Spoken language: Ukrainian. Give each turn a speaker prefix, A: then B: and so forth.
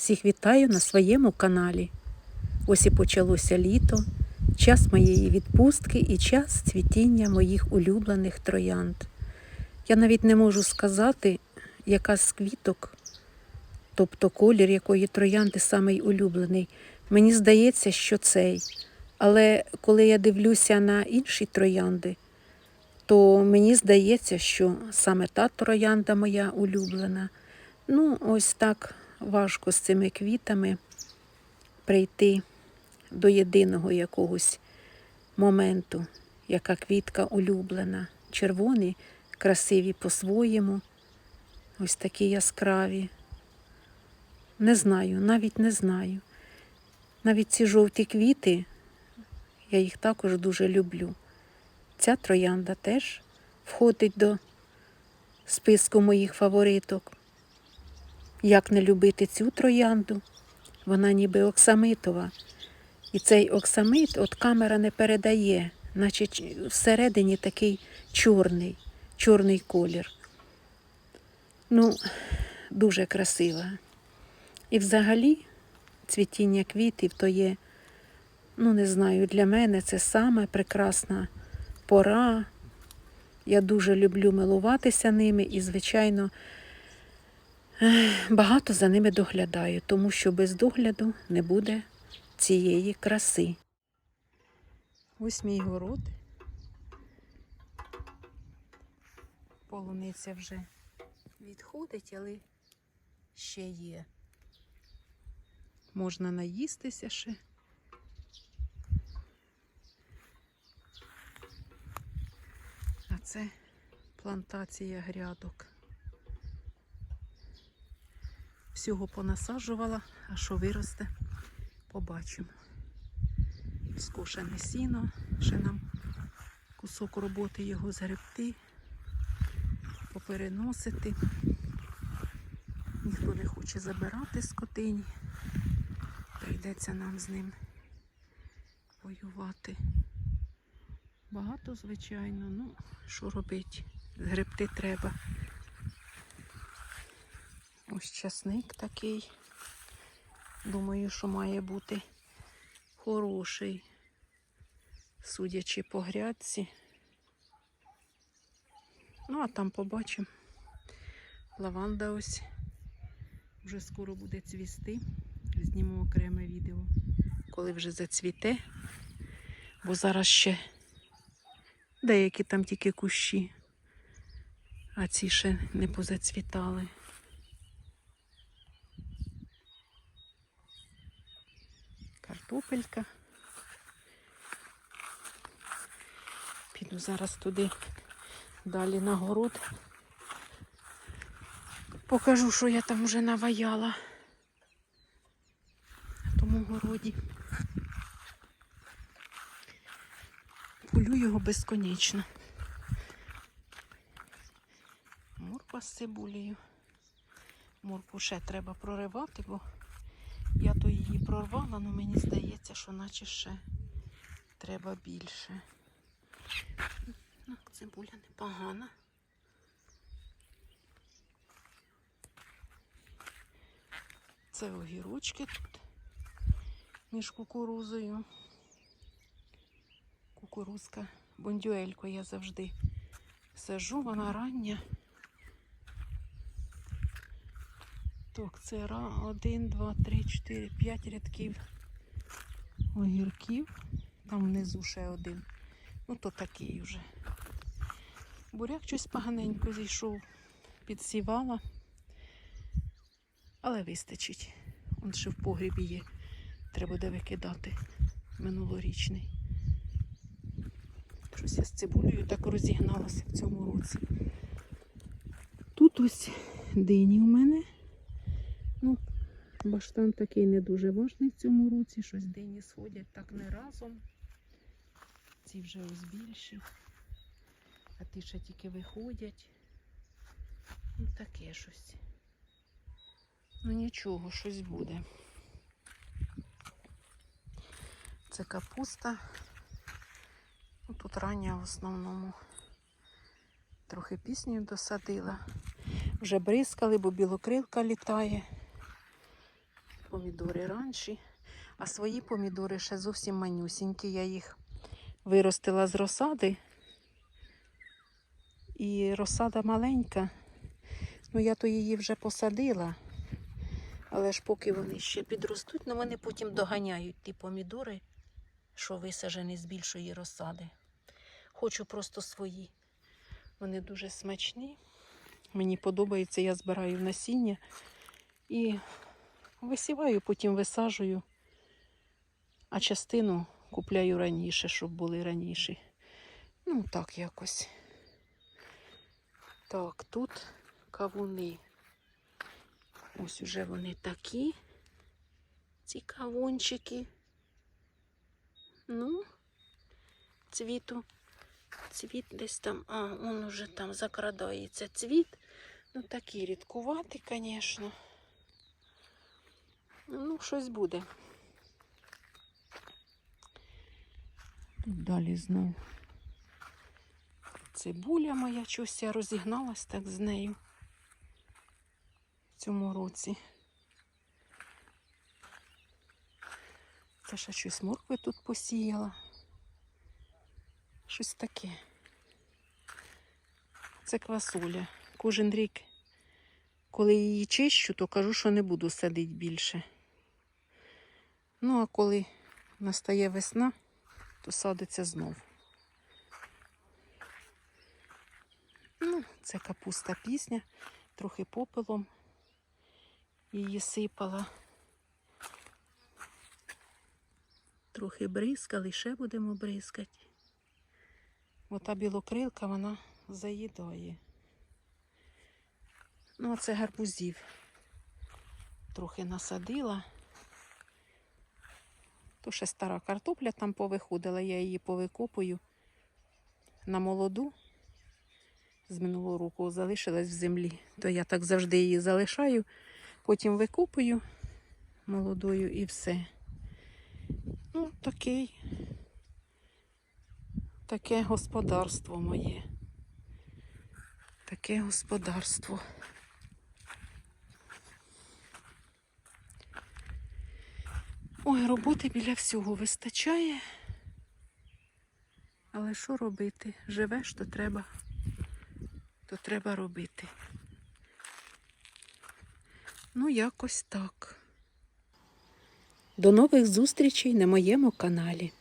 A: Всіх вітаю на своєму каналі. Ось і почалося літо, час моєї відпустки і час цвітіння моїх улюблених троянд. Я навіть не можу сказати, яка з квіток, тобто колір якої троянди самий улюблений. Мені здається, що цей. Але коли я дивлюся на інші троянди, то мені здається, що саме та троянда моя улюблена. Ну, ось так важко з цими квітами прийти до єдиного якогось моменту, яка квітка улюблена. Червоні, красиві по-своєму, ось такі яскраві. Не знаю, навіть не знаю. Навіть ці жовті квіти, я їх також дуже люблю. Ця троянда теж входить до списку моїх фавориток. Як не любити цю троянду? Вона ніби оксамитова. І цей оксамит от камера не передає, наче всередині такий чорний, чорний колір. Ну, дуже красива. І взагалі цвітіння квітів то є, ну не знаю, для мене це саме прекрасна пора. Я дуже люблю милуватися ними і, звичайно, багато за ними доглядаю, тому що без догляду не буде цієї краси. Ось мій город. Полуниця вже відходить, але ще є. Можна наїстися ще. А це плантація грядок. Всього понасаджувала, а що виросте, побачимо. Скошене сіно, ще нам кусок роботи його згребти, попереносити. Ніхто не хоче забирати скотині. Прийдеться нам з ним воювати. Багато, звичайно, ну, що робити? Згребти треба. Ось часник такий. Думаю, що має бути хороший, судячи по грядці. Ну, а там побачимо. Лаванда ось вже скоро буде цвісти. Зніму окреме відео, коли вже зацвіте, бо зараз ще деякі там тільки кущі, а ці ще не позацвітали. Картопелька. Піду зараз туди далі на город. Покажу, що я там вже наваяла на тому городі. Полю його безконечно. Морква з цибулею. Моркву ще треба проривати, бо я то її прорвала, але мені здається, що наче ще треба більше. Ну, цибуля непогана. Це огірочки тут між кукурузою. Кукурузка, бондюельку я завжди сажу, вона рання. Так, це ра, один, два, три, чотири, п'ять рядків огірків. Там внизу ще один. Ну, то такий вже. Буряк щось поганенько зійшов, підсівала, але вистачить. Он ще в погрібі є. Треба буде викидати минулорічний. Щось я з цибулею так розігналася в цьому році. Тут ось дині у мене. Ну, баштан такий не дуже важний в цьому році. Щось дині сходять так не разом. Ці вже ось більші. А ті ще тільки виходять. Ну таке щось. Ну нічого, щось буде. Це капуста. Ну, тут рання в основному. Трохи пісню досадила. Вже бризкали, бо білокрилка літає. Помідори ранші, а свої помідори ще зовсім манюсінькі. Я їх виростила з розсади. І розсада маленька. Ну, я то її вже посадила. Але ж поки вони ще підростуть, ну вони потім доганяють ті помідори, що висаджені з більшої розсади. Хочу просто свої. Вони дуже смачні. Мені подобається, я збираю насіння і висіваю, потім висаджую, а частину купляю раніше, щоб були раніше. Ну, так якось. Так, тут кавуни. Ось уже вони такі. Ці кавунчики. Ну, цвіту. Цвіт десь там, а, он уже там закрадається цвіт. Ну, такий рідкуватий, звісно. Ну, щось буде. Тут далі знов цибуля моя, чогось я розігналась так з нею в цьому році. Це ще щось моркви тут посіяла. Щось таке. Це квасоля. Кожен рік, коли її чищу, то кажу, що не буду садити більше. Ну, а коли настає весна, то садиться знов. Ну, це капуста пісня, трохи попелом її сипала. Трохи бризкали, ще будемо бризкати. Ота білокрилка вона заїдає. Ну, а це гарбузів. Трохи насадила. То ще стара картопля там повиходила, я її повикопую на молоду. З минулого року залишилась в землі. То я так завжди її залишаю, потім викопую молодою і все. Ну, такий, таке господарство моє. Таке господарство. Ой, роботи біля всього вистачає. Але що робити? Живеш, то треба, то треба робити. Ну, якось так. До нових зустрічей на моєму каналі.